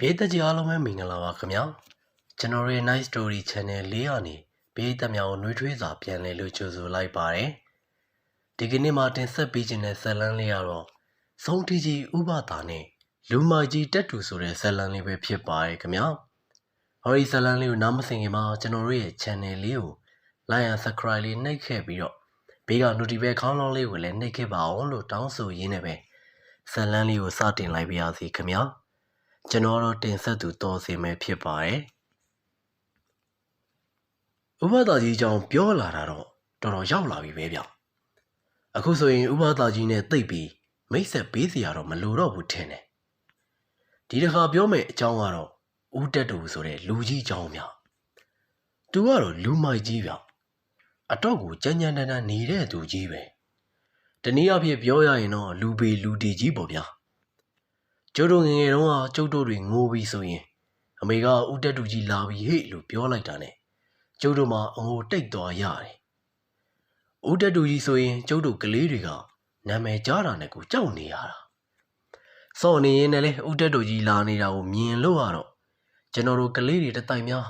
ဘေးသက်ကြီးအားလုံးပဲမင်္ဂလာပါခင်ဗျာကျွန်တော်ရဲ့ Nice Story Channel လေးကနေဘေးသက်များကိုနှွေးထွေးစွာပြန်လည်လို့ကြိုဆိုလိုက်ပါတယ်ဒီကနေ့မှာတင်ဆက်ပေးခြင်းတဲ့ဇာတ်လမ်းလေးကတော့ဆုံးထီကြီးဥပဒါနဲ့လူမကြီးတက်တူဆိုတဲ့ဇာတ်လမ်းလေးပဲဖြစ်ပါတယ်ခင်ဗျာဟောဒီဇာတ်လမ်းလေးကိုနားမဆင်ခင်မှာကျွန်တော်တို့ရဲ့ channel လေးကို like and subscribe လေးနှိပ်ခဲ့ပြီးတော့ဘေးက notification ခေါင်းလောင်းလေးကိုလည်းနှိပ်ခဲ့ပါအောင်လို့တောင်းဆိုရင်းနဲ့ပဲဇာတ်လမ်းလေးကိုစတင်လိုက်ပါရစေခင်ဗျာ ကျွန်တော်တော့တင်ဆက်သူတော်စင်ပဲဖြစ်ပါတယ်။ဥပဒါကြီးကြောင့်ပြောလာတာတော့တော်တော်ရောက်လာပြီပဲဗျ။အခုဆိုရင်ဥပဒါကြီးနဲ့တိတ်ပြီးမိတ်ဆက်ပေးစရာတော့မလိုတော့ဘူးထင်တယ်။ဒီတစ်ခါပြောမယ့်အကြောင်းကတော့ဦးတက်တူဆိုတဲ့လူကြီးကြောင်းဗျ။သူကတော့လူမိုက်ကြီးဗျ။အတော့ကိုကြမ်းကြမ်းတမ်းတမ်းနေတဲ့သူကြီးပဲ။တနည်းအားဖြင့်ပြောရရင်တော့လူပေလူတီကြီးပေါ့ဗျာ။ ကျုပ်တို့ငယ်ငယ်တုန်းကကျုပ်တို့တွေငိုပြီးဆိုရင် အမေကဦးတက်တူကြီးလာပြီဟေ့လို့ပြောလိုက်တာနဲ့ကျုပ်တို့မှအငိုတိတ်သွားရတယ်။ဦးတက်တူကြီးဆိုရင်ကျုပ်တို့ကလေးတွေကနာမည်ကြားတာနဲ့ကိုကြောက်နေရတာ။စော့နေရင်လည်းဦးတက်တူကြီးလာနေတာကိုမြင်လို့ရတော့ကျွန်တော်တို့ကလေးတွေတတိုင်များ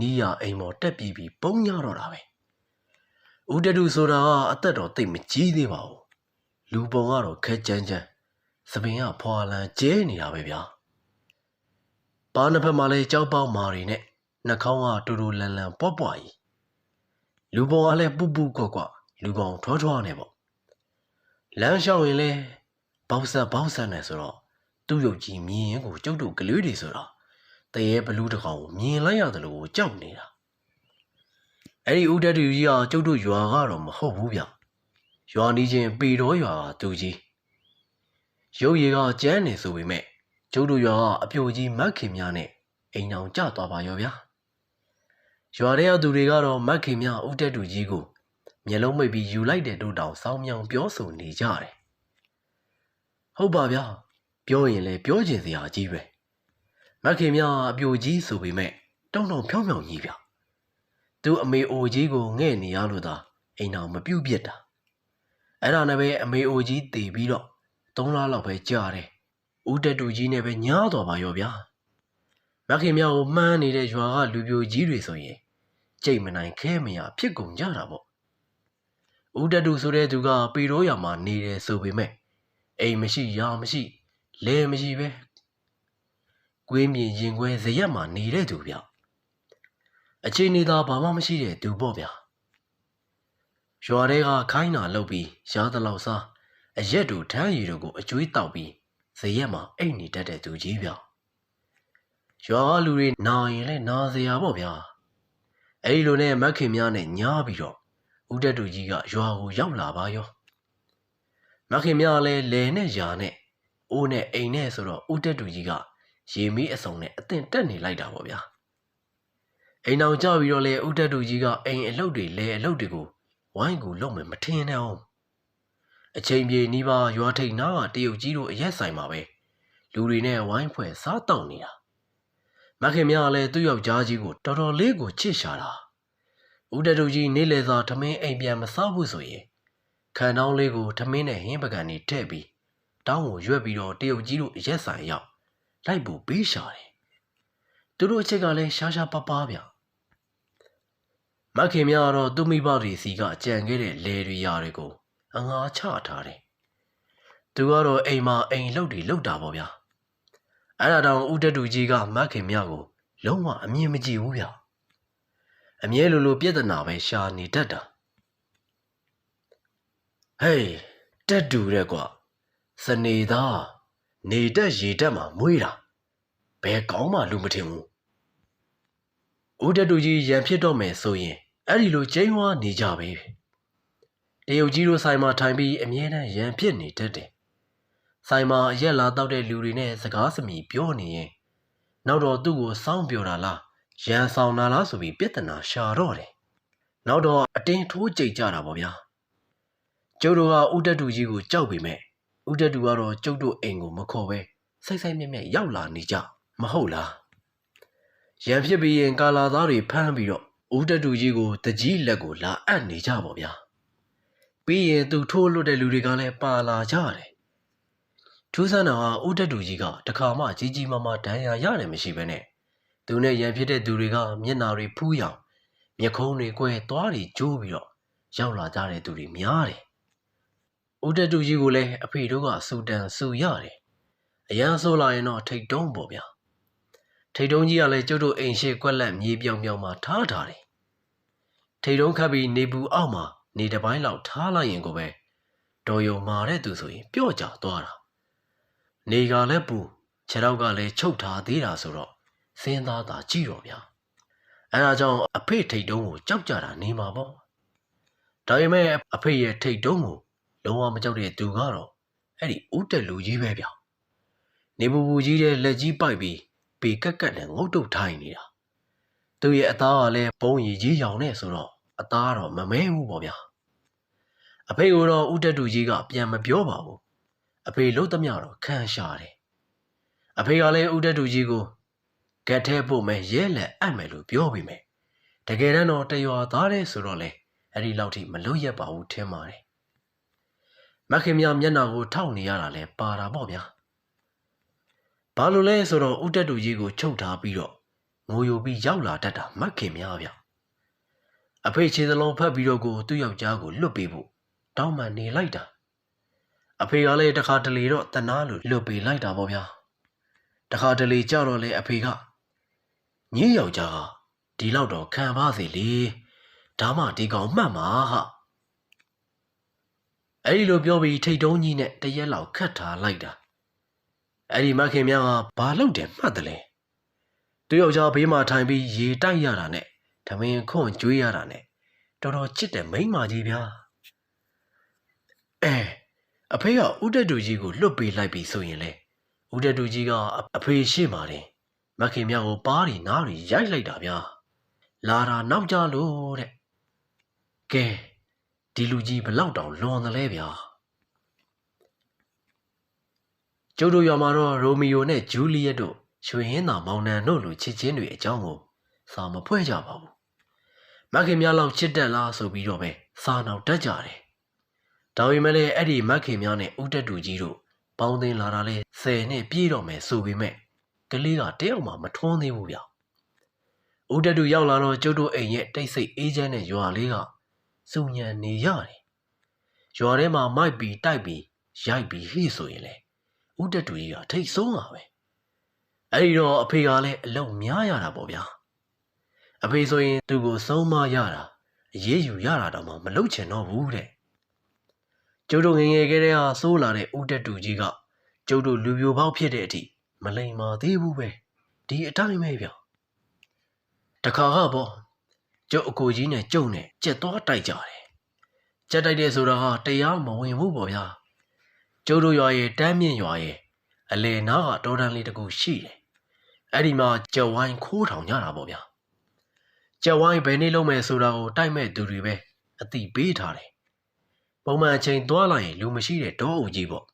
နီးရအိမ်ပေါ်တက်ပြီးပြီးပုံညတော့တာပဲ။ဦးတက်တူဆိုတာကအသက်တော်သိပ်မကြီးသေးပါဘူး။လူပုံကတော့ခက်ကြမ်းကြမ်း သပင်ကဖွာလန်ကျဲနေတာပဲဗျာ။ပါးနှစ်ဖက်မှာလည်းကြောက်ပေါက်မာတွေနဲ့နှာခေါင်းကတူတူလန်လန်ပွားပွားကြီး။လူပုံကလည်းပူပူကွက်ကွက်လူကောင်ထွားထွားနေပေါ့။လမ်းလျှောက်ရင်လည်းဘောက်ဆက်ဘောက်ဆက်နေဆိုတော့သူ့ရုပ်ကြီးမြင်ရင်ကိုကျုပ်တို့ကလေးတွေဆိုတော့တရေဘလူးတစ်ကောင်ကိုမြင်လိုက်ရတယ်လို့ကိုကြောက်နေတာ။အဲ့ဒီဦးတက်တူကြီးကကျုပ်တို့ရွာကတော့မဟုတ်ဘူးဗျ။ရွာနီးချင်းပေတော်ရွာကသူကြီး။ ရုပ်ရည်ကကျန်းနေဆိုပေမဲ့ကျုပ်တို့ရွာကအပြိုကြီးမက်ခင်များနဲ့အိမ်အောင်ကျသွားပါရောဗျာရွာထဲကသူတွေကတော့မက်ခင်များဦးတက်တူကြီးကိုမျက်လုံးမိတ်ပြီးယူလိုက်တဲ့တို့တောင်စောင်းမြောင်ပြောဆိုနေကြတယ်ဟုတ်ပါဗျာပြောရင်လည်းပြောကျင်စရာကြီးပဲမက်ခင်များအပြိုကြီးဆိုပေမဲ့တုံတုံဖြောင်းဖြောင်းကြီးဗျသူအမေအိုကြီးကိုငဲ့နေရလို့သာအိမ်အောင်မပြုတ်ပြစ်တာအဲ့ဒါနဲ့ပဲအမေအိုကြီးတည်ပြီးတော့ သုံးလားလောက်ပဲကြာတယ်။ဦးတက်တူကြီးနဲ့ပဲညားတော်ပါရောဗျာ။မခင်မြောက်ကိုမှန်းနေတဲ့ရွာကလူပြိုကြီးတွေဆိုရင်ကြိတ်မနိုင်ခဲမရဖြစ်ကုန်ကြတာပေါ့။ဦးတက်တူဆိုတဲ့သူကပေတော့ရမှာနေတယ်ဆိုပေမဲ့အိမ်မရှိရာမရှိလဲမရှိပဲ။ကွေးမြင်ရင်ခွဲဇရက်မှာနေတဲ့သူဗျ။အချိန်နေသာဘာမှမရှိတဲ့သူပေါ့ဗျာ။ရွာတွေကခိုင်းတာလုပ်ပြီးရှားတလောက်စား အရက်တို့ထမ်းရည်တို့ကိုအကျွေးတောက်ပြီးဇရက်မှာအိတ်နေတတ်တဲ့သူကြီးဗျရွာကလူတွေနာရင်လဲနာစရာပေါ့ဗျာအဲ့ဒီလိုနဲ့မက်ခင်များနဲ့ညားပြီးတော့ဦးတက်တူကြီးကရွာကိုရောက်လာပါရောမက်ခင်များလည်းလယ်နဲ့ယာနဲ့အိုးနဲ့အိမ်နဲ့ဆိုတော့ဦးတက်တူကြီးကရေမီးအစုံနဲ့အသင်တက်နေလိုက်တာပေါ့ဗျာအိမ်အောင်ကြပြီးတော့လေဦးတက်တူကြီးကအိမ်အလုပ်တွေလဲအလုပ်တွေကိုဝိုင်းကူလုပ်မယ်မထင်နဲ့အောင် အချိန်ပြေနီးပါးရွာထိပ်နားကတရုတ်ကြီးတို့အရက်ဆိုင်မှာပဲလူတွေနဲ့ဝိုင်းဖွဲ့စားတောက်နေတာမခင်များကလည်းသူ့ယောက်ျားကြီးကိုတော်တော်လေးကိုချစ်ရှာတာဦးတတူကြီးနေလေသာထမင်းအိမ်ပြန်မစားဘူးဆိုရင်ခံတောင်းလေးကိုထမင်းနဲ့ဟင်းပကံနေထည့်ပြီးတောင်းကိုရွက်ပြီးတော့တရုတ်ကြီးတို့အရက်ဆိုင်ရောက်လိုက်ဖို့ပေးရှာတယ်သူတို့အချက်ကလည်းရှားရှားပါးပါးဗျမခင်များကတော့သူ့မိဘတွေစီကကြံခဲ့တဲ့လေတွေရာတွေကို အငါချထားတယ်။သူကတော့အိမ်မှာအိမ်လှုပ်တွေလှုပ်တာပေါ့ဗျာ။အဲ့ဒါတောင်ဦးတက်တူကြီးကမတ်ခင်မြကို လုံးဝအမြင်မကြည့်ဘူးဗျ။အမြဲလိုလိုပြဿနာပဲရှာနေတတ်တာ။ဟေးတက်တူတဲ့ကွာ။စနေသားနေတက်ရေတက်မှာမွေးတာ။ဘယ်ကောင်းမှလူမထင်ဘူး။ဦးတက်တူကြီးရံဖြစ်တော့မယ်ဆိုရင်အဲ့ဒီလိုကျိန်းဝါနေကြပဲ။ တရုတ်ကြီးတို့ဆိုင်မှာထိုင်ပြီးအမြဲတမ်းရန်ဖြစ်နေတတ်တယ်။ဆိုင်မှာအရက်လာတောက်တဲ့လူတွေနဲ့စကားစမြည်ပြောနေရင်နောက်တော့သူ့ကိုစောင်းပြောတာလားရန်ဆောင်တာလားဆိုပြီးပြဿနာရှာတော့တယ်။နောက်တော့အတင်းထိုးကြိတ်ကြတာပေါ့ဗျာ။ကျုပ်တို့ကဦးတက်တူကြီးကိုကြောက်ပေမဲ့ဦးတက်တူကတော့ကျုပ်တို့အိမ်ကိုမခေါ်ပဲစိုက်စိုက်မြက်မြက်ရောက်လာနေကြမဟုတ်လား။ရန်ဖြစ်ပြီးရင်ကာလာသားတွေဖမ်းပြီးတော့ဦးတက်တူကြီးကိုတကြီးလက်ကိုလာအပ်နေကြပါဗျာ။ ပြီးရင်သူထိုးလွတ်တဲ့လူတွေကလည်းပါလာကြတယ်ထူးဆန်းတာဟာဦးတက်တူကြီးကတခါမှကြီးကြီးမားမားဒဏ်ရာရတယ်မရှိဘဲနဲ့သူနဲ့ရန်ဖြစ်တဲ့သူတွေကမျက်နာတွေဖူးရောင်မျက်ခုံးတွေကွဲသွားတွေကျိုးပြီးတော့ရောက်လာကြတဲ့သူတွေများတယ်ဦးတက်တူကြီးကိုလည်းအဖေတို့ကစူတန်စူရတယ်အရန်ဆိုးလာရင်တော့ထိတ်တုံးပေါ့ဗျာထိတ်တုံးကြီးကလည်းကျုပ်တို့အိမ်ရှိကွက်လက်မြေပြောင်ပြောင်မှာထားထားတယ်ထိတ်တုံးခတ်ပြီးနေပူအောက်မှာ နေတစ်ပိုင်းလောက်ထားလိုက်ရင်ကိုပဲတော်ယုံမာတဲ့သူဆိုရင်ပျော့ကြသွားတာနေကလည်းပူခြေထောက်ကလည်းချုပ်ထားသေးတာဆိုတော့စဉ်းစားတာကြည့်တော့ဗျာအဲဒါကြောင့်အဖေထိတ်တုံးကိုကြောက်ကြတာနေမှာပေါ့ဒါပေမဲ့အဖေရဲ့ထိတ်တုံးကိုလုံးဝမကြောက်တဲ့သူကတော့အဲ့ဒီဦးတက်လူကြီးပဲဗျာနေပူပူကြီးတဲ့လက်ကြီးပိုက်ပြီးပေကက်ကက်နဲ့ငုတ်တုတ်ထိုင်နေတာသူရဲ့အသားကလည်းဘုံရည်ကြီးရောင်နေဆိုတော့အသားတော့မမဲဘူးပေါ့ဗျာ အဖေကတော့ဦးတက်တူကြီးကပြန်မပြောပါဘူးအဖေလှုပ်သမျှတော့ခံရှာတယ်အဖေကလည်းဦးတက်တူကြီးကိုကက်ထဲပို့မယ်ရဲလက်အပ်မယ်လို့ပြောပြီးမယ်တကယ်တမ်းတော့တရွာသားတဲ့ဆိုတော့လေအဲ့ဒီလောက်ထိမလွတ်ရက်ပါဘူးထင်ပါတယ်မခင်မြမျက်နှာကိုထောက်နေရတာလဲပါတာပေါ့ဗျာဘာလို့လဲဆိုတော့ဦးတက်တူကြီးကိုချုပ်ထားပြီးတော့ငိုယိုပြီးရောက်လာတတ်တာမခင်များဗျာအဖေခြေစလုံးဖက်ပြီးတော့ကိုသူ့ယောက်ျားကိုလွတ်ပေးဖို့ တောင်းပန်နေလိုက်တာအဖေကလည်းတခါတလေတော့တနာလို့လွတ်ပေးလိုက်တာပေါ့ဗျာတခါတလေကြောက်တော့လေအဖေကညင်းယောက်ျားကဒီလောက်တော့ခံပါစေလေဒါမှဒီကောင်မှတ်မှာဟာအဲ့ဒီလိုပြောပြီးထိတ်တုံးကြီးနဲ့တရက်လောက်ခတ်ထားလိုက်တာအဲ့ဒီမခင်များကဘာလုပ်တယ်မှတ်တယ်လဲသူယောက်ျားဘေးမှာထိုင်ပြီးရေတိုက်ရတာနဲ့ဓမင်ခွန့်ကျွေးရတာနဲ့တော်တော်ချစ်တဲ့မိန်းမကြီးဗျာ အဲအဖေကဦးတက်တူကြီးကိုလွတ်ပေးလိုက်ပြီဆိုရင်လေဦးတက်တူကြီးကအဖေရှိမှတယ်မခင်မြတ်ကိုပါးရီနားရီရိုက်လိုက်တာဗျာလာတာနောက်ကြလို့တဲ့ကဲဒီလူကြီးဘလောက်တောင်လွန်တယ်လဲဗျာကျုပ်တို့ရွာမှာတော့ရိုမီယိုနဲ့ဂျူလီယက်တို့ရွှေဟင်းသာမောင်နှံတို့လိုချစ်ချင်းတွေအကြောင်းကိုစာမဖွဲ့ကြပါဘူးမခင်များလောက်ချစ်တက်လားဆိုပြီးတော့ပဲစာနောက်တက်ကြတယ် ဒါပေမဲ့လည်းအဲ့ဒီမခင်များနဲ့ဦးတက်တူကြီးတို့ပေါင်းသင်းလာတာလဲဆယ်နှစ်ပြည့်တော့မယ်ဆိုပေမဲ့ကလေးကတယောက်မှမထွန်းသေးဘူးဗျ။ဦးတက်တူရောက်လာတော့ကျုပ်တို့အိမ်ရဲ့တိတ်ဆိတ်အေးချမ်းတဲ့ရွာလေးကစုံညံနေရတယ်။ရွာထဲမှာမိုက်ပြီးတိုက်ပြီးရိုက်ပြီးဟိဆိုရင်လေဦးတက်တူကြီးကထိတ်ဆုံးပါပဲ။အဲဒီတော့အဖေကလည်းအလုံများရတာပေါ့ဗျာ။အဖေဆိုရင်သူ့ကိုဆုံးမရတာအရေးယူရတာတော့မှမလုပ်ချင်တော့ဘူးတဲ့။ ကျုပ်တို့ငငယ်ကလေးဟာစိုးလာတဲ့ဦးတက်တူကြီးကကျုပ်တို့လူပြိုပေါက်ဖြစ်တဲ့အထိမလိမ်မာသေးဘူးပဲဒီအတိုင်းပဲဗျတခါကပေါ့ကျုပ်အကိုကြီးနဲ့ကျုံနဲ့ကြက်သွားတိုက်ကြတယ်ကြက်တိုက်တဲ့ဆိုတာဟာတရားမဝင်ဘူးပေါ့ဗျာကျုပ်တို့ရွာရဲ့တမ်းမြင့်ရွာရဲ့အလေနားကတောတန်းလေးတကူရှိတယ်အဲ့ဒီမှာကြက်ဝိုင်းခိုးထောင်ကြတာပေါ့ဗျာကြက်ဝိုင်းဘယ်နေ့လုံးမယ်ဆိုတာကိုတိုက်မဲ့သူတွေပဲအတိပေးထားတယ် ပုံမှန်အချိန်သွားလာရင်လူမရှိတဲ့တောအုပ်ကြီးပေါ့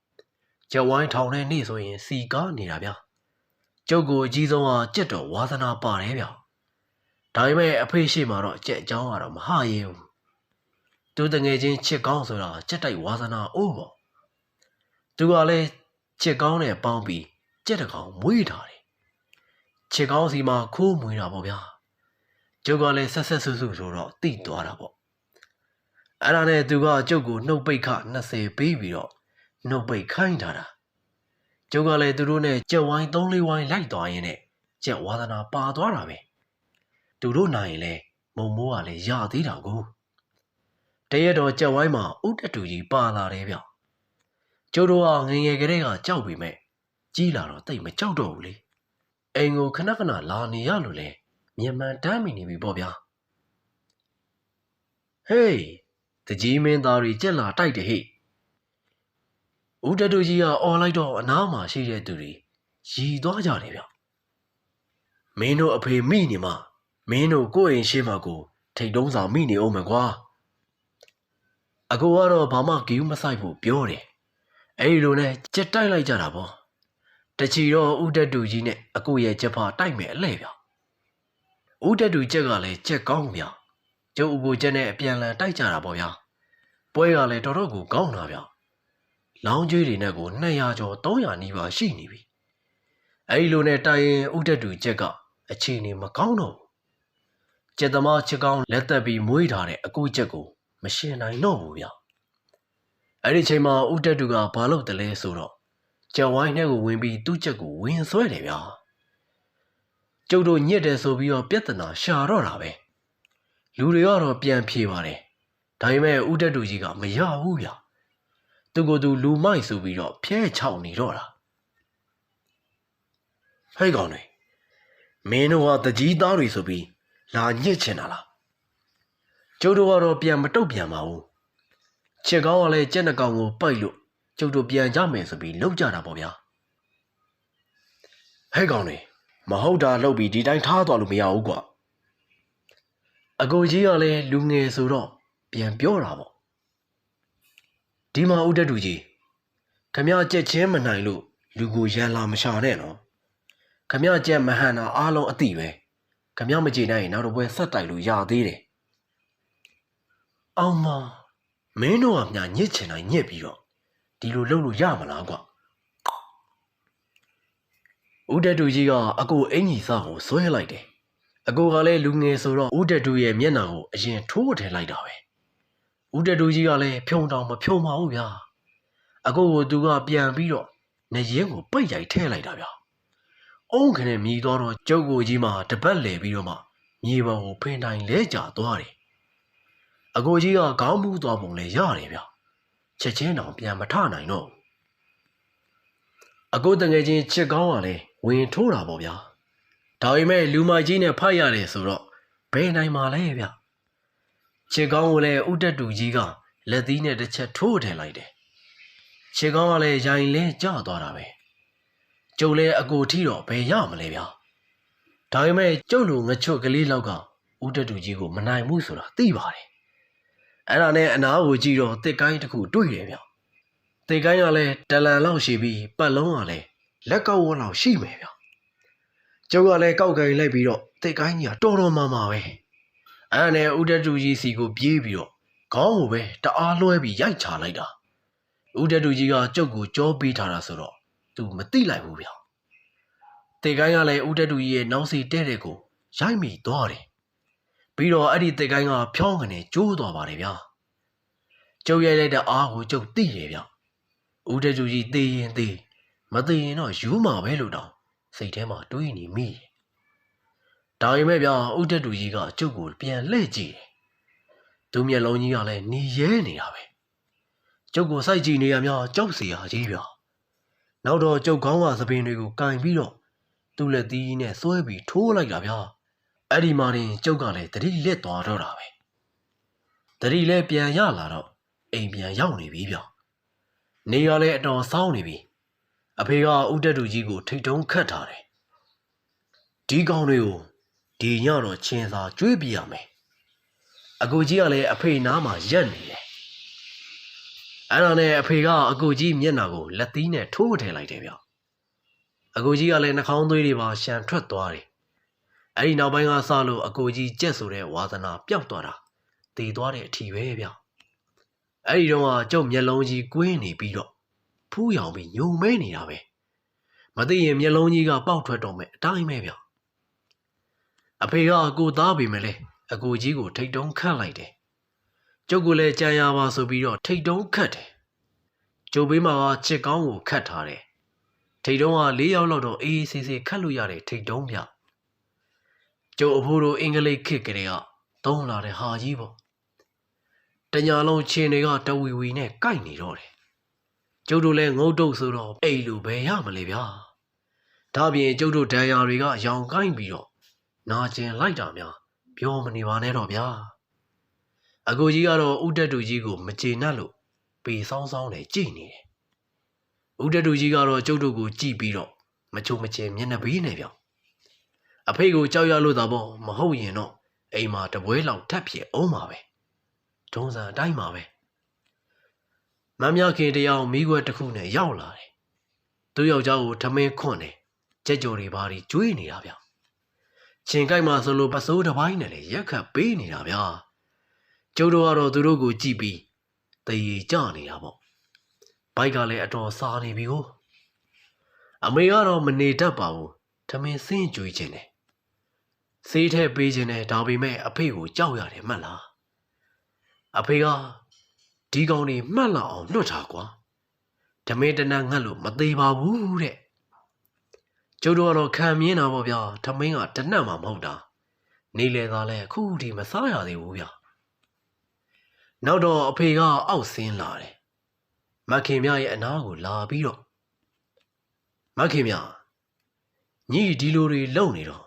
ကြက်ဝိုင်းထောင်တဲ့နေ့ဆိုရင်စီကားနေတာဗျာကျုပ်ကိုအကြီးဆုံးကကြက်တော်ဝါသနာပါတယ်ဗျာဒါပေမဲ့အဖေရှိမှတော့ကြက်အကြောင်းကတော့မဟာရဲဘူးသူတငယ်ချင်းချစ်ကောင်းဆိုတာကြက်တိုက်ဝါသနာအိုးပေါ့သူကလည်းချစ်ကောင်းနဲ့ပေါင်းပြီးကြက်တကောင်မွေးထားတယ်ချစ်ကောင်းစီမှာခိုးမွေးတာပေါ့ဗျာကျုပ်ကလည်းဆက်ဆက်ဆူဆူဆိုတော့တိသွားတာပေါ့ အဲ့ဒါနဲ့သူကကျုပ်ကိုနှုတ်ပိတ်ခ20ပေးပြီးတော့နှုတ်ပိတ်ခိုင်းထားတာကျုပ်ကလည်းသူတို့နဲ့ကြက်ဝိုင်း၃လေးဝိုင်းလိုက်သွားရင်နဲ့ကြက်ဝါသနာပါသွားတာပဲသူတို့နိုင်ရင်လဲမုံမိုးကလည်းရသေးတာကိုတရက်တော့ကြက်ဝိုင်းမှာဥတတူကြီးပါလာတယ်ဗျကျုပ်တို့ကငငယ်ကလေးကကြောက်ပြီမဲ့ကြီးလာတော့တိတ်မကြောက်တော့ဘူးလေအိမ်ကိုခဏခဏလာနေရလို့လဲမြန်မာတမ်းမိနေပြီပေါ့ဗျာဟေး တကြီးမင်းသားတွေကြက်လာတိုက်တယ်ဟေ့ဦးတတူကြီးကអော်လိုက်တော့အနားမှာရှိတဲ့သူတွေရီသွားကြတယ်ဗျမင်းတို့အဖေမိနေမှာမင်းတို့ကိုယ့်အိမ်ရှိမှကို ထိတ်တုံးစာမိနေအောင်မယ်ကွာအကူကတော့ဘာမှဂီးမဆိုင်ဖို့ပြောတယ်အဲ့ဒီလိုနဲ့ကြက်တိုက်လိုက်ကြတာပေါ့တချီတော့ဦးတက်တူကြီးနဲ့အကူရဲ့ချက်ဖာတိုက်မယ်အလဲဗျဦးတက်တူချက်ကလည်းချက်ကောင်းဗျ ကျုပ်အကူချက်နဲ့အပြန်လန်တိုက်ကြတာပေါ့ဗျာပွဲကလည်းတော်တော်ကိုကောင်းတာဗျလောင်းကျွေးတွေနဲ့ကို200ကျော်300နီးပါးရှိနေပြီအဲဒီလိုနဲ့တိုင်ရင်ဥတက်တူချက်ကအခြေအနေမကောင်းတော့ဘူးကျက်သမားချစ်ကောင်းလက်သက်ပြီးမွေးထားတဲ့အကူချက်ကို မရှင်နိုင်တော့ဘူးဗျအဲ့ဒီချိန်မှာဥတက်တူကဘာလုပ်တယ်လဲဆိုတော့ကြက်ဝိုင်းထဲကိုဝင်ပြီးသူ့ချက်ကိုဝင်ဆွဲတယ်ဗျာကျုပ်တို့ညစ်တယ်ဆိုပြီးတော့ပြဿနာရှာတော့တာပဲ လူတွေကတော့ပြန်ဖြေပါတယ်ဒါပေမဲ့ဥတက်တူကြီးကမရဘူးဗျသူကသူလူမိုက်ဆိုပြီးတော့ဖျဲချောက်နေတော့တာဟဲ့ကောင်တွေမင်းတို့ဟာတကြီးသားတွေဆိုပြီးလာညစ်ချင်တာလားကျုပ်တို့ကတော့ပြန်မတုတ်ပြန်ပါဘူးချစ်ကောင်းကလည်းကြက်နှကောင်ကိုပိုက်လို့ကျုပ်တို့ပြန်ကြမယ်ဆိုပြီးလောက်ကြတာပေါ့ဗျာဟဲ့ကောင်တွေမဟုတ်တာလုပ်ပြီးဒီတိုင်းထားသွားလို့မရဘူးကွာ အကိုကြီးကလည်းလူငယ်ဆိုတော့ပြန်ပြောတာပေါ့ဒီမှာဦးတက်တူကြီးခမကြက်ချင်းမနိုင်လို့လူကိုရန်လာမရှာနဲ့နော်ခမကြက်မဟန်တာအားလုံးအတိပဲခမမကြည့်နိုင်ရင်နောက်တော့ပွဲဆက်တိုက်လို့ရသေးတယ်အောင်မမင်းတို့ကညာညစ်ချင်တိုင်းညစ်ပြီးတော့ဒီလိုလုပ်လို့ရမလားကွာဦးတက်တူကြီးကအကိုအင်ကြီးစားကိုဆွဲလိုက်တယ် အကိုကလည်းလူငယ်ဆိုတော့ဦးတက်တူရဲ့မျက်နှာကိုအရင်ထိုးထည့်လိုက်တာပဲဦးတက်တူကြီးကလည်းဖြုံတောင်မဖြုံပါဘူးဗျာအကိုကိုသူကပြန်ပြီးတော့နေရင်ကိုပိတ်ရိုက်ထဲလိုက်တာဗျာအုံးခနဲ့မြည်သွားတော့ကျုပ်ကိုကြီးမှတပတ်လဲပြီးတော့မှမြေပေါ်ကိုဖင်တိုင်လဲကျသွားတယ်အကိုကြီးကခေါင်းမူးသွားပုံလဲရတယ်ဗျာချက်ချင်းတောင်ပြန်မထနိုင်တော့ဘူးအကိုတငယ်ချင်းချစ်ကောင်းကလည်းဝင်ထိုးတာပေါ့ဗျာ ဒါပေမဲ့လူမကြီးနဲ့ဖိုက်ရတယ်ဆိုတော့ဘယ်နိုင်မှာလဲဗျချစ်ကောင်းကိုလည်းဥတက်တူကြီးကလက်သီးနဲ့တစ်ချက်ထိုးထည့်လိုက်တယ်ချစ်ကောင်းကလည်းရိုင်လဲကျသွားတာပဲကျုပ်လည်းအကိုထီတော့ဘယ်ရမလဲဗျာဒါပေမဲ့ကျုပ်လိုငချွတ်ကလေးလောက်ကဥတက်တူကြီးကိုမနိုင်ဘူးဆိုတာသိပါတယ်အဲ့ဒါနဲ့အနာကိုကြည့်တော့တစ်ကိုင်းတစ်ခုတွေ့တယ်ဗျတစ်ကိုင်းကလည်းတလန်လောက်ရှိပြီးပတ်လုံးကလည်းလက်ကောက်ဝန်းလောက်ရှိမယ်ဗျ ကျုပ်ကလည်းကောက်ကိုင်လိုက်ပြီးတော့တစ်ကိုင်းကြီးကတော်တော်မှမှပဲအဲ့ဒါနဲ့ဥတက်တူကြီးစီကိုပြေးပြီးတော့ခေါင်းကိုပဲတအားလွှဲပြီးရိုက်ချလိုက်တာဥတက်တူကြီးကကျုပ်ကိုကြောပေးထားတာဆိုတော့သူမသိလိုက်ဘူးဗျတေကိုင်းကလည်းဦးတက်တူကြီးရဲ့နောက်စီတဲ့တဲ့ကိုရိုက်မိသွားတယ်ပြီးတော့အဲ့ဒီတေကိုင်းကဖြောင်းကနေကျိုးသွားပါတယ်ဗျာကျုပ်ရိုက်လိုက်တဲ့အားကိုကျုပ်သိတယ်ဗျဦးတက်တူကြီးသေရင်သေမသေရင်တော့ယူမှာပဲလို့တောင် စိတ်ထဲမှာတွေးနေမိ။ဒါပေမဲ့ဗျာဥဒ္ဒတူကြီးကကျုပ်ကိုပြန်လှည့်ကြည့်တယ်။သူမျက်လုံးကြီးကလည်းနေရဲနေတာပဲ။ကျုပ်ကိုစိုက်ကြည့်နေရများကြောက်စရာကြီးဗျာ။နောက်တော့ကျုပ်ခေါင်းကသပင်တွေကိုကင်ပြီးတော့သူ့လက်သီးကြီးနဲ့ဆွဲပြီးထိုးလိုက်တာဗျာ။အဲ့ဒီမှရင်ကျုပ်ကလည်းတတိလက်သွားတော့တာပဲ။တတိလက်ပြန်ရလာတော့အိမ်ပြန်ရောက်နေပြီဗျာ။နေရာလည်းအတော်ဆောင်းနေပြီ။ အဖေကဥတက်တူကြီးကို ထိတ်တုံးခတ်ထားတယ်ဒီကောင်တွေကိုဒီညတော့ချင်းစာကျွေးပြရမယ်အကူကြီးကလည်းအဖေနားမှာရက်နေတယ်အဲ့ဒါနဲ့အဖေကအကူကြီးမျက်နှာကိုလက်သီးနဲ့ထိုးထည့်လိုက်တယ်ဗျအကူကြီးကလည်းနှာခေါင်းသွေးတွေပါရှန်ထွက်သွားတယ်အဲ့ဒီနောက်ပိုင်းကစလို့အကူကြီးကြက်ဆိုတဲ့ဝါသနာပျောက်သွားတာတည်သွားတဲ့အထီပဲဗျအဲ့ဒီတော့ကကျုပ်မျက်လုံးကြီးကွင်းနေပြီးတော့ ဖူးရောင်ပြီးညုံမဲနေတာပဲမသိရင်မျက်လုံးကြီးကပေါက်ထွက်တော့မယ်အတိုင်းပဲဗျအဖေကအကူသားပေမဲ့လေအကူကြီးကိုထိတ်တုံးခတ်လိုက်တယ်ကျုပ်ကလည်းကြံရပါဆိုပြီးတော့ထိတ်တုံးခတ်တယ်ကျုပ်ဘေးမှာကချစ်ကောင်းကိုခတ်ထားတယ်ထိတ်တုံးက၄ယောက်လောက်တော့အေးအေးဆေးဆေးခတ်လို့ရတယ်ထိတ်တုံးဗျကျုပ်အဖိုးတို့အင်္ဂလိပ်ခေတ်ကလေးကသုံးလာတဲ့ဟာကြီးပေါ့တညာလုံးချင်းတွေကတဝီဝီနဲ့ကိုက်နေတော့တယ် ကျုပ်တို့လည်းငုတ်တုတ်ဆိုတော့အိမ်လိုပဲရမလဲဗျာဒါပြင်ကျုပ်တို့ဒဏ်ရာတွေကရောင်ကိုင်းပြီးတော့နာကျင်လိုက်တာများပြောမနေပါနဲ့တော့ဗျာအကိုကြီးကတော့ဥတက်တူကြီးကိုမကျေနပ်လို့ပေဆောင်းဆောင်းနဲ့ကြည်နေတယ်ဥတက်တူကြီးကတော့ကျုပ်တို့ကိုကြည်ပြီးတော့မချုံမချင်မျက်နှာပေးနေပြောင်အဖေကိုကြောက်ရလို့သာပေါ့မဟုတ်ရင်တော့အိမ်မှာတပွဲလောက်ထပ်ဖြစ်အောင်ပါပဲဒုံစံအတိုင်းပါပဲ မမ်းမြခင်တယောက်မိခွက်တစ်ခုနဲ့ရောက်လာတယ်သူ့ယောက်ျားကိုထမင်းခွန့်တယ်ကြက်ကြော်တွေဘာတွေကျွေးနေတာဗျချင်းကိုက်မှာဆိုလို့ပစိုးတစ်ပိုင်းနဲ့လေရက်ခတ်ပေးနေတာဗျကျုပ်တို့ကတော့သူတို့ကိုကြည့်ပြီးတရေကြနေတာပေါ့ဘိုက်ကလည်းအတော်စားနေပြီကိုအမေကတော့မနေတတ်ပါဘူးထမင်းစင်းကြွေးခြင်းတယ်စေးထဲပေးခြင်းတယ်ဒါပေမဲ့အဖေကိုကြောက်ရတယ်မှတ်လားအဖေက ဒီကောင်တွေမှတ်လောက်အောင်လွတ်ထားကွာဓမင်းတနတ်ငတ်လို့မသေးပါဘူးတဲ့ကျုပ်တို့ကတော့ခံမြင်တာပေါ့ဗျာဓမင်းကတနတ်မှမဟုတ်တာနေလေသားလဲအခုထိမစားရသေးဘူးဗျာနောက်တော့အဖေကအောက်ဆင်းလာတယ်မခင်မရဲ့အနာကိုလာပြီးတော့မခင်မညီဒီလိုတွေလုံနေတော့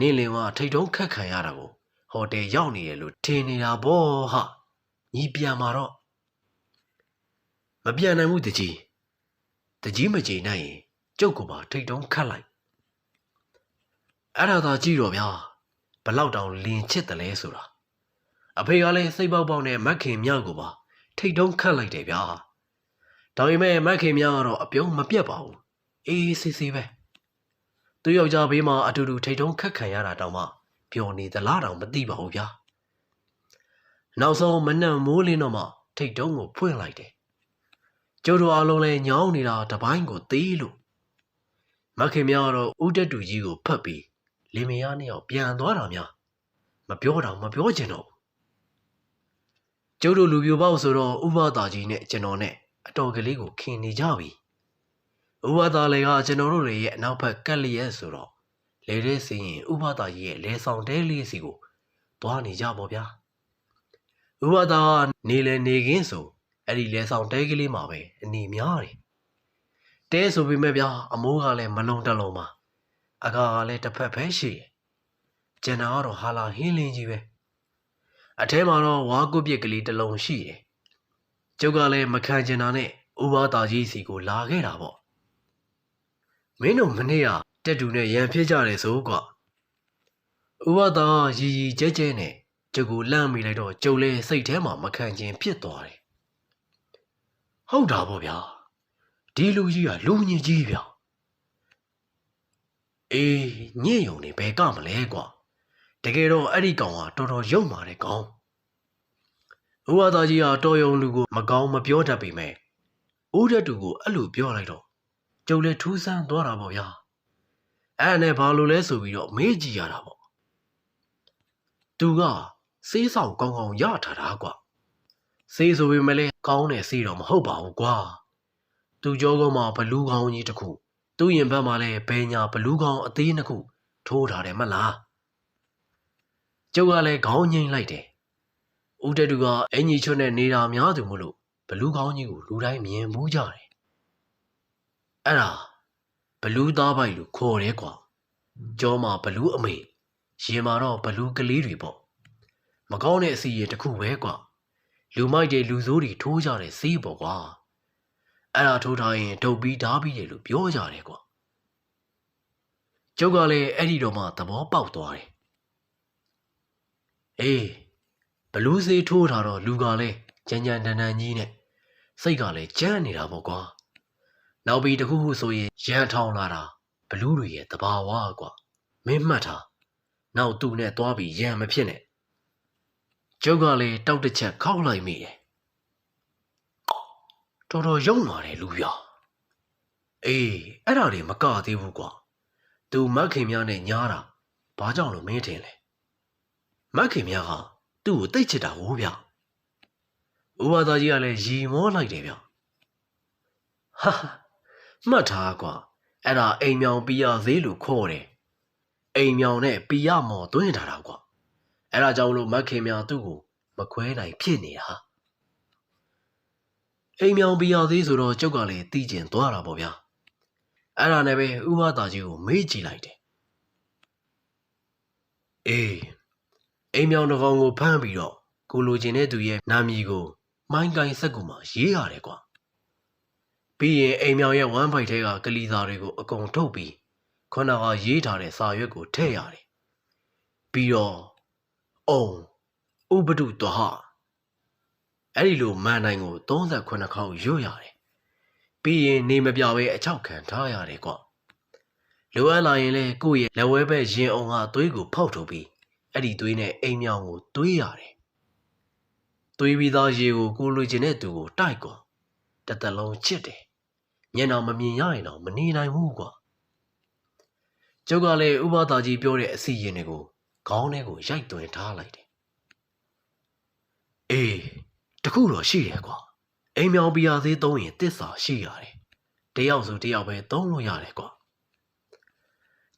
နေလင်ကထိတ်တုံးခက်ခံရတာကိုဟိုတယ်ရောက်နေတယ်လို့ထင်နေတာပေါ့ဟာညီပြန်มาတော့ မပြန်နိုင်ဘူးတကြီးတကြီးမကြည်နိုင်ရင်ကျုပ်ကပါထိတ်တုံးခတ်လိုက်အဲ့ဒါသာကြည့်တော့ဗျာဘလောက်တောင်လင်ချစ်တယ်လဲဆိုတာအဖေကလည်းစိတ်ပေါက်ပေါက်နဲ့မက်ခင်မြကိုပါထိတ်တုံးခတ်လိုက်တယ်ဗျာဒါပေမဲ့မက်ခင်မြကတော့အပြုံးမပြတ်ပါဘူးအေးဆေးဆေးပဲသူယောက်ျားဘေးမှာအတူတူထိတ်တုံးခတ်ခံရတာတောင်မှပျော်နေသလားတောင်မသိပါဘူးဗျာနောက်ဆုံးမနှံ့မိုးလင်းတော့မှထိတ်တုံးကိုဖွင့်လိုက်တယ် ကျိုးတို့အလုံးလဲညောင်းနေတာတပိုင်းကိုသေးလို့မခင်များကတော့ဦးတက်တူကြီးကိုဖတ်ပြီးလင်မယားနှစ်ယောက်ပြန်သွားတာများမပြောတော့မပြောချင်တော့ဘူးကျုပ်တို့လူပြိုပေါက်ဆိုတော့ဥပဒါကြီးနဲ့ကျွန်တော်နဲ့အတော်ကလေးကိုခင်နေကြပြီဥပဒါလေကကျွန်တော်တို့တွေရဲ့အနောက်ဘက်ကက်လျက်ဆိုတော့လေတဲ့စင်ရင်ဥပဒါကြီးရဲ့လေဆောင်တဲလေးစီကိုသွားနေကြပါဗျာဥပဒါကနေလေနေခင်းဆို အဲ့ဒီလေဆောင်တဲကလေးမှာပဲအနေများတယ်တဲဆိုပေမဲ့ဗျာအမိုးကလည်းမလုံတလုံးပါအကာကလည်းတစ်ဖက်ပဲရှိတယ်ကျန်တာကတော့ဟာလာဟင်းလင်းကြီးပဲအထဲမှာတော့ဝါကုတ်ပြစ်ကလေးတစ်လုံးရှိတယ်ကျုပ်ကလည်းမခံကျင်တာနဲ့ဥပါတာကြီးစီကိုလာခဲ့တာပေါ့မင်းတို့မနေ့ကတက်တူနဲ့ရန်ဖြစ်ကြတယ်ဆိုကွာဥပါတာရီရီကျဲကျဲနဲ့ကျုပ်ကိုလန့်မိလိုက်တော့ကျုပ်လည်းစိတ်ထဲမှာမခံကျင်ဖြစ်သွားတယ် ဟုတ်တာပေါ့ဗျာဒီလူကြီးကလူညစ်ကြီးဗျာအေးညင့်ယုံနေဘယ်ကမလဲကွာတကယ်တော့အဲ့ဒီကောင်ကတော်တော်ရုံမာတဲ့ကောင်ဥဝါသားကြီးကတော်ယုံလူကိုမကောင်းမပြောတတ်ပေမဲ့ဦးတက်တူကိုအဲ့လိုပြောလိုက်တော့ကျုပ်လည်းထူးဆန်းသွားတာပေါ့ဗျာအဲ့နဲ့ဘာလို့လဲဆိုပြီးတော့မေးကြည့်ရတာပေါ့သူကစေးဆောင်ကောင်းကောင်းရထားတာကွာ စေးဆိုပေမဲ့လည်းကောင်းတယ်စေးတော့မဟုတ်ပါဘူးကွာသူကြောကုန်းမှာဘလူးကောင်းကြီးတစ်ခုသူ့ရင်ဘက်မှာလည်းဘဲညာဘလူးကောင်းအသေးနှစ်ခုထိုးထားတယ်မလားကျုပ်ကလည်းခေါင်းငိမ့်လိုက်တယ်ဦးတက်တူကအင်ကြီးချွတ်နဲ့နေတာများသူမို့လို့ဘလူးကောင်းကြီးကိုလူတိုင်းမြင်မှုကြတယ်အဲ့ဒါဘလူးသားပိုက်လို့ခေါ်တယ်ကွာကြောမှာဘလူးအမေရင်မှာတော့ဘလူးကလေးတွေပေါ့မကောင်းတဲ့အစီရင်တစ်ခုပဲကွာ လူမိုက်တွေလူဆိုးတွေထိုးကြတဲ့စီးပေါ့ကွာအဲ့ဒါထိုးထားရင်ဒုတ်ပြီးဓားပြီးတယ်လို့ပြောကြတယ်ကွာကျုပ်ကလည်းအဲ့ဒီတော့မှသဘောပေါက်သွားတယ်အေးဘလူးစေးထိုးထားတော့လူကလည်းကြမ်းကြမ်းတန်တန်ကြီးနဲ့စိတ်ကလည်းကြမ်းနေတာပေါ့ကွာနောက်ပြီးတခုခုဆိုရင်ရန်ထောင်လာတာဘလူးတွေရဲ့တဘာဝကွာမင်းမှတ်ထားနောက်သူ့နဲ့သွားပြီးရန်မဖြစ်နဲ့ ကျုပ်ကလည်းတောက်တစ်ချက်ခောက်လိုက်မိတယ်တော်တော်ယုံလာတယ်လူပြအေးအဲ့ဒါတွေမကသေးဘူးကွာသူမက်ခင်များနဲ့ညားတာဘာကြောင့်လို့မင်းထင်လဲမက်ခင်များကသူ့ကိုတိတ်ချစ်တာဟုတ်ဗျဥပါသားကြီးကလည်းရီမောလိုက်တယ်ဗျဟာမှတ်ထားကွာအဲ့ဒါအိမ်မြောင်ပီရသေးလို့ခေါ်တယ်အိမ်မြောင်နဲ့ပီရမော်သွင်းထားတာကွာ အဲ့ဒါကြောင့်လို့မက်ခင်များသူ့ကိုမခွဲနိုင်ဖြစ်နေတာအိမ်မြောင်ပြရသေးဆိုတော့ကျုပ်ကလည်းတီးကျင်သွားတာပေါ့ဗျာအဲ့ဒါနဲ့ပဲဥပဒါကြီးကိုမေးကြည့်လိုက်တယ်အေးအိမ်မြောင်တစ်ကောင်ကိုဖမ်းပြီးတော့ကိုလိုချင်တဲ့သူရဲ့နာမည်ကိုမိုင်းကိုင်းစက်ကူမှာရေးရတယ်ကွာပြီးရင်အိမ်မြောင်ရဲ့ဝမ်းဖိုက်ထဲကကလီစာတွေကိုအကုန်ထုတ်ပြီးခုနကရေးထားတဲ့စာရွက်ကိုထည့်ရတယ်ပြီးတော့ အုံဥပဒုတဟအဲ့ဒီလိုမန်နိုင်ကို38ခေါက်ရွတ်ရတယ်ပြီးရင်နေမပြပဲအချောက်ခံထားရတယ်ကွလိုအပ်လာရင်လေကိုယ့်ရဲ့လက်ဝဲဘက်ရင်အောင်ကသွေးကိုဖောက်ထုတ်ပြီးအဲ့ဒီသွေးနဲ့အိမ်မြောင်ကိုသွေးရတယ်သွေးပြီးသားရေကိုကိုလိုချင်တဲ့သူကိုတိုက်ကွာတစ်သက်လုံးချစ်တယ်မျက်နှာမမြင်ရရင်တော့မနေနိုင်ဘူးကွာကျုပ်ကလည်းဥပဒါကြီးပြောတဲ့အစီရင်တွေကို ခေါင်းထဲကိုရိုက်သွင်းထားလိုက်တယ်အေးတခုတော့ရှိတယ်ကွာအိမ်မြောင်ပြာသေးသုံးရင်တစ္ဆာရှိရတယ်တယောက်ဆိုတယောက်ပဲသုံးလို့ရတယ်ကွာ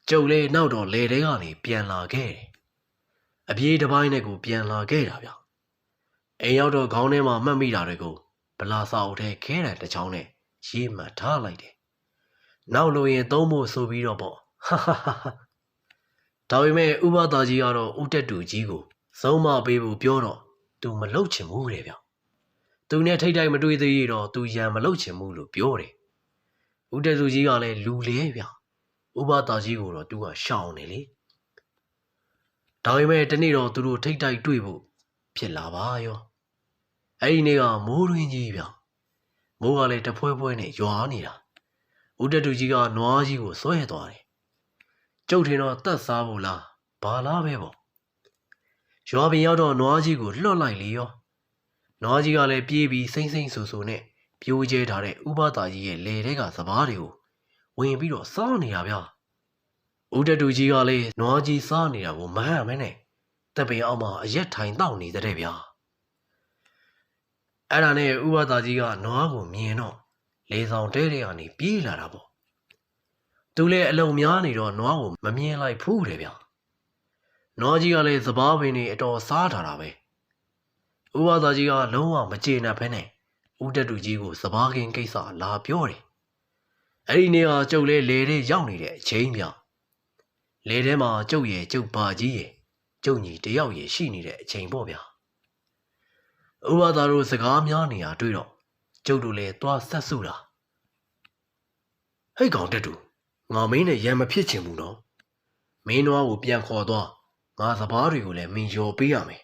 ကျုပ်လည်းနောက်တော့လေတဲကနေပြန်လာခဲ့တယ်အပြေးတစ်ပိုင်းနဲ့ကိုပြန်လာခဲ့တာဗျအိမ်ရောက်တော့ခေါင်းထဲမှာမှတ်မိတာတွေကိုဗလာစာအုပ်ထဲခဲတယ်တစ်ချောင်းနဲ့ရေးမှတ်ထားလိုက်တယ်နောက်လို့ရင်သုံးဖို့ဆိုပြီးတော့ပေါ့ဟာဟာဟာဟာ ဒါပေမဲ့ဥပဒါကြီးကတော့ဥတက်တူကြီးကိုစုံမပေးဖို့ပြောတော့သူမလုပ်ချင်ဘူးတဲ့ဗျသူနဲ့ထိတ်တိုက်မတွေ့သေးရတော့သူရံမလုပ်ချင်ဘူးလို့ပြောတယ်ဥတက်တူကြီးကလည်းလူလေဗျဥပဒါကြီးကိုတော့သူကရှောင်နေလေဒါပေမဲ့တနေ့တော့သူတို့ထိတ်တိုက်တွေ့ဖို့ဖြစ်လာပါရောအဲ့ဒီနေ့ကမိုးရင်းကြီးဗျမိုးကလည်းတဖွဲဖွဲနဲ့ရွာနေတာဥတက်တူကြီးကနွားကြီးကိုဆွဲသွားတယ် ကျုပ်ထင်တော့တတ်စားဖို့လားဘာလားပဲပေါ့ရွာပင်ရောက်တော့နွားကြီးကိုလွတ်လိုက်လေရောနွားကြီးကလည်းပြေးပြီးစိမ့်စိမ့်ဆူဆူနဲ့ပြိုးကျဲထားတဲ့ဥပဒါကြီးရဲ့လေထဲကစပားတွေကိုဝင်ပြီးတော့စားနေတာဗျဥတက်တူကြီးကလည်းနွားကြီးစားနေတာကိုမဟန့်မဲနဲ့တပ်ပင်အောက်မှာအရက်ထိုင်တောက်နေတဲ့ဗျာအဲ့ဒါနဲ့ဥပဒါကြီးကနွားကိုမြင်တော့လေဆောင်တဲတဲ့ကနေပြေးလာတာပေါ့ သူလည်းအလုံများနေတော့နွားကိုမမြင်လိုက်ဘူးတယ်ဗျာနွားကြီးကလည်းစပားပင်တွေအတော်စားထားတာပဲဥပဒါကြီးကလုံးဝမကျေနပ်ဖဲနဲ့ဥတက်တူကြီးကိုစပားကင်းကိစ္စလာပြောတယ်အဲ့ဒီနေ့ကကျုပ်လည်းလေထဲရောက်နေတဲ့အချိန်ဗျာလေထဲမှာကျုပ်ရဲ့ကျုပ်ပါကြီးရဲ့ကျုပ်ညီတယောက်ရဲ့ရှိနေတဲ့အချိန်ပေါ့ဗျာဥပဒါတို့စကားများနေရတွေ့တော့ကျုပ်တို့လည်းသွားဆက်စုတာဟဲ့ကောင်တက်တူ ငါမင်းနဲ့ရံမဖြစ်ချင်ဘူးနော်မင်းတို့ကိုပြန်ခေါ်သွားငါစပားတွေကိုလည်းမင်းရော်ပေးရမယ်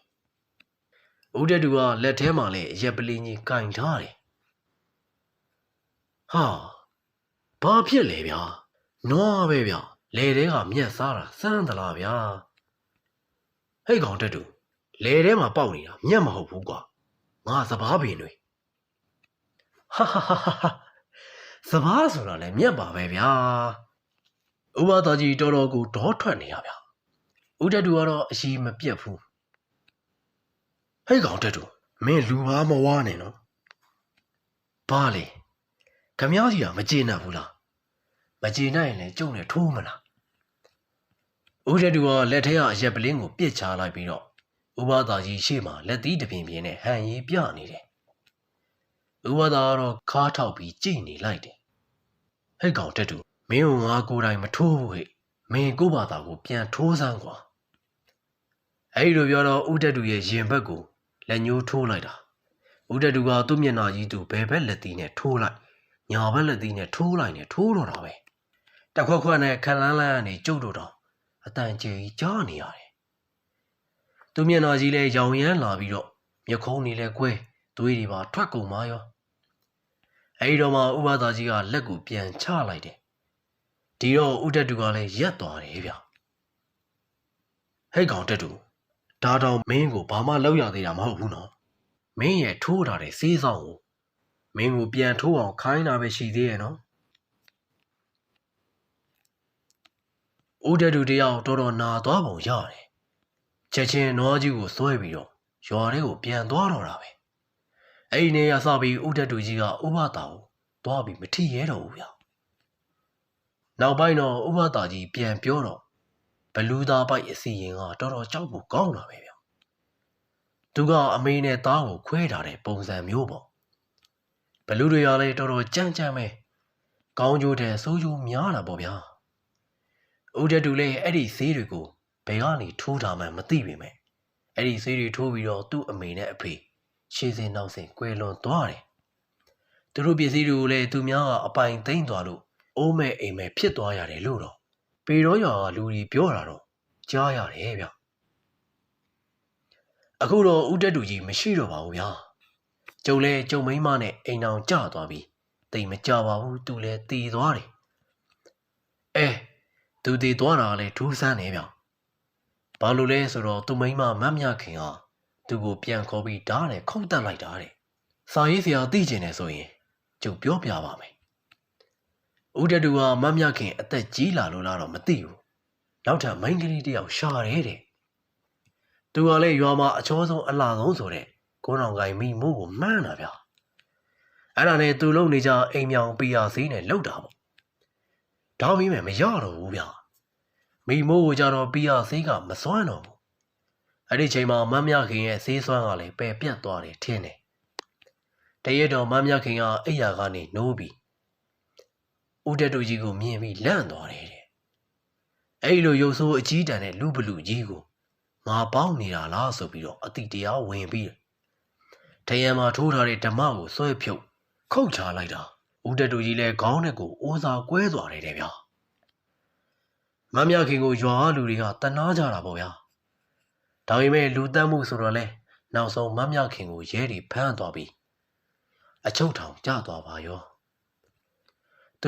ဦးတက်တူကလက်ထဲမှာလည်းရက်ပလင်းကြီးကင်ထားတယ်ဟာဘာဖြစ်လဲဗျာနွားပဲဗျာလေထဲကမြက်စားတာစမ်းသလားဗျာဟဲ့ကောင်တက်တူလေထဲမှာပေါက်နေတာမြက်မဟုတ်ဘူးကွာငါစပားပင်တွေဟာဟာဟာဟာစပားဆိုတာလည်းမြက်ပါပဲဗျာ ဥပဒါကြီးတော်တော်ကိုဒေါထွက်နေရဗျာဦးတက်တူကတော့အရှိမပြတ်ဘူးဟဲ့ကောင်တက်တူမင်းလူပါမဝါနဲ့နော်ဘာလဲခမ ्या ကြီးကမကျေနပ်ဘူးလားမကျေနပ်ရင်လည်းကျုံနဲ့ထိုးမလားဦးတက်တူကလက်ထဲကအရက်ပလင်းကိုပြစ်ချလိုက်ပြီးတော့ဥပဒါကြီးရှေ့မှာလက်သီးတစ်ပြင်းပြင်းနဲ့ဟန်ရီပြနေတယ်ဥပဒါကတော့ခါထောက်ပြီးကြည့်နေလိုက်တယ်ဟဲ့ကောင်တက်တူ မင်းကိုငါကိုယ်တိုင်မထိုးဘူးဟဲ့မင်းကိုယ့်ဘာသာကိုပြန်ထိုးစမ်းကွာအဲ့ဒီလိုပြောတော့ဦးတက်တူရဲ့ရင်ဘက်ကိုလက်ညှိုးထိုးလိုက်တာဦးတက်တူကသူ့မျက်နှာကြီးသူဘယ်ဘက်လက်သီးနဲ့ထိုးလိုက်ညာဘက်လက်သီးနဲ့ထိုးလိုက်နဲ့ထိုးတော့တာပဲတခွက်ခွက်နဲ့ခလန်းလန်းကနေကျုပ်တို့တော့အတန်ကြေကြီးကြားနေရတယ်သူမျက်နှာကြီးလဲရောင်ရမ်းလာပြီးတော့မျက်ခုံးတွေလဲကွဲသွေးတွေပါထွက်ကုန်ပါရောအဲဒီတော့မှဥပဒါကြီးကလက်ကိုပြန်ချလိုက်တယ် ဒီတော့ဥတက်တူကလည်းရက်သွားတယ်ဗျဟဲ့ကောင်တက်တူဒါတော့မင်းကိုဘာမှလောက်ရသေးတာမဟုတ်ဘူးနော်မင်းရဲ့ထိုးထားတဲ့စေးဆောင်ကိုမင်းကိုပြန်ထိုးအောင်ခိုင်းတာပဲရှိသေးရဲ့နော်ဦးတက်တူတယောက်တော်တော်နာသွားပုံရတယ်ချက်ချင်းနွားကြီးကိုစွဲပြီးတော့ရွာထဲကိုပြန်သွားတော့တာပဲအဲ့ဒီနေရာစပြီးဦးတက်တူကြီးကဥပတာကိုသွားပြီးမထီရဲတော့ဘူးဗျ နောက်ပိုင်းတော့ဥပတာကြီးပြန်ပြောတော့ဘလူးသားပိုက်အစီရင်ကတော်တော်ကြောက်ဖို့ကောင်းတာပဲဗျသူကအမေနဲ့သားကိုခွဲထားတဲ့ပုံစံမျိုးပေါ့ဘလူးတွေကလည်းတော်တော်ကြမ်းကြမ်းပဲကောင်းကျိုးတဲ့ဆိုးကျိုးများတာပေါ့ဗျာဦးတက်တူလည်းအဲ့ဒီဈေးတွေကိုဘယ်ကနေထိုးထားမှမသိပေမဲ့အဲ့ဒီဈေးတွေထိုးပြီးတော့သူ့အမေနဲ့အဖေရှေးစင်နောက်စင်ကွဲလွန်သွားတယ်သူတို့ပစ္စည်းတွေကိုလည်းသူများကအပိုင်သိမ့်သွားလို့ အိုးမဲ့အိမ်မဲ့ဖြစ်သွားရတယ်လို့တော့ပေတော့ရွာကလူတွေပြောတာတော့ကြားရတယ်ဗျအခုတော့ဦးတက်တူကြီးမရှိတော့ပါဘူးဗျာကျုံလဲကျုံမိန်းမနဲ့အိမ်အောင်ကျသွားပြီတိတ်မကြပါဘူးသူလဲတည်သွားတယ်အဲသူတည်သွားတာလဲထူးဆန်းနေဗျဘာလို့လဲဆိုတော့သူမိန်းမမတ်မြခင်ဟာသူ့ကိုပြန်ခေါ်ပြီးဓာတ်နဲ့ခုတ်တက်လိုက်တာတဲ့စာရေးဆရာသိကျင်တယ်ဆိုရင်ကျုပ်ပြောပြပါမယ် ဦးတတူကမတ်မြခင်အသက်ကြီးလာလို့လားတော့မသိဘူးနောက်ထပ်မိန်းကလေးတစ်ယောက်ရှာတယ်တဲ့သူကလည်းရွာမှာအချောဆုံးအလှဆုံးဆိုတဲ့ကိုနောင်ကိုင်မိမိုးကိုမှန်းတာဗျအဲ့ဒါနဲ့သူလုံနေကြအိမ်မြောင်ပီယာစည်းနဲ့လှုပ်တာပေါ့ဒါပြီးမယ်မရတော့ဘူးဗျမိမိုးကိုကြတော့ပီယာစည်းကမစွမ်းတော့ဘူးအဲ့ဒီချိန်မှာမတ်မြခင်ရဲ့ဈေးစွမ်းကလည်းပယ်ပြတ်သွားတယ်ထင်းတယ်တရက်တော့မတ်မြခင်ကအိယာကနေနိုးပြီး ဦးတက်တူကြီးကိုမြင်ပြီးလန့်သွားတယ်တဲ့အဲ့လိုရုပ်ဆိုးအကြီးတန်းတဲ့လူဘလူကြီးကိုငါပေါင်းနေတာလားဆိုပြီးတော့အတိတရားဝင်ပြီးတရံမှာထိုးထားတဲ့ဓမ္မကိုဆွဲဖြုတ်ခုတ်ချလိုက်တာဦးတက်တူကြီးလည်းခေါင်းနဲ့ကိုအိုးစာကွဲသွားတယ်တဲ့ဗျာမမခင်ကိုရွာလူတွေကတနာကြတာပေါ့ဗျာဒါပေမဲ့လူတက်မှုဆိုတော့လဲနောက်ဆုံးမမခင်ကိုရဲတွေဖမ်းသွားပြီးအချုပ်ထောင်ကျသွားပါရော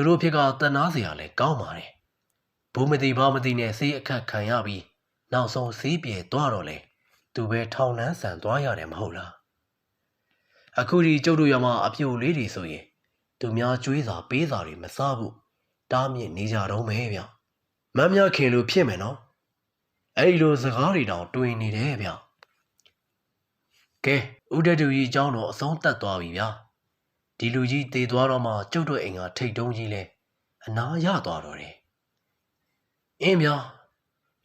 သူတို့ဖြစ်ကတနာစရာလဲကောင်းပါတယ်ဘူးမသိဘာမသိနဲ့ဆေးအခက်ခံရပြီးနောက်ဆုံးဆေးပြေသွားတော့လေသူပဲထောင်လန်းဆန်သွားရတယ်မဟုတ်လားအခုဒီကျုပ်တို့ရမအပြိုလေးတွေဆိုရင်သူများကြွေးစာပေးစာတွေမစားဘူးတားမြစ်နေကြတော့မဲဗျမမ်းများခင်လို့ဖြစ်မယ်နော်အဲ့ဒီလိုစကားတွေတောင်တွင်နေတယ်ဗျကဲဦးတတူကြီးအကြောင်းတော့အဆုံးသတ်သွားပြီဗျာ ဒီလူကြီးတည်သွားတော့မှကျုပ်တို့အိမ်ကထိတ်တုံးကြီးလဲအနာရသွားတော့တယ်အင်းဗျာ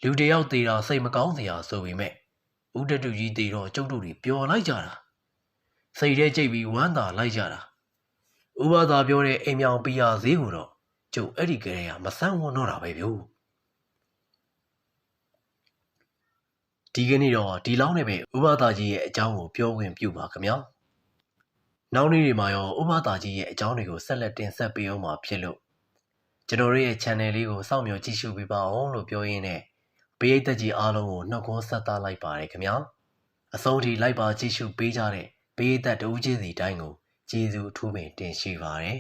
လူတယောက်တည်တာစိတ်မကောင်းစရာဆိုပေမဲ့ဦးတတူကြီးတည်တော့ကျုပ်တို့တွေပျော်လိုက်ကြတာစိတ်ထဲကြိတ်ပြီးဝမ်းသာလိုက်ကြတာဥပသာပြောတဲ့အိမ်မြောင်ပီယာဈေးကိုတော့ကျုပ်အဲ့ဒီကလေးကမဆန်းဝန်းတော့တာပဲဗျို့ဒီကနေ့တော့ဒီလောက်နဲ့ပဲဥပသာကြီးရဲ့အကြောင်းကိုပြောဝင်ပြုပါခင်ဗျာ နောက်နေ့တွေမှာရောဥပသာကြီးရဲ့အကြောင်းတွေကိုဆက်လက်တင်ဆက်ပေးအောင်မှာဖြစ်လို့ကျွန်တော်တို့ရဲ့ channel လေးကိုစောင့်မျှော်ကြည့်ရှုပေးပါအောင်လို့ပြောရင်းနဲ့ပရိသတ်ကြီးအားလုံးကိုနှုတ်ခွန်းဆက်သလိုက်ပါတယ်ခင်ဗျာအဆုံးထိလိုက်ပါကြည့်ရှုပေးကြတဲ့ပရိသတ်တဦးချင်းစီတိုင်းကိုကျေးဇူးအထူးပင်တင်ရှိပါတယ်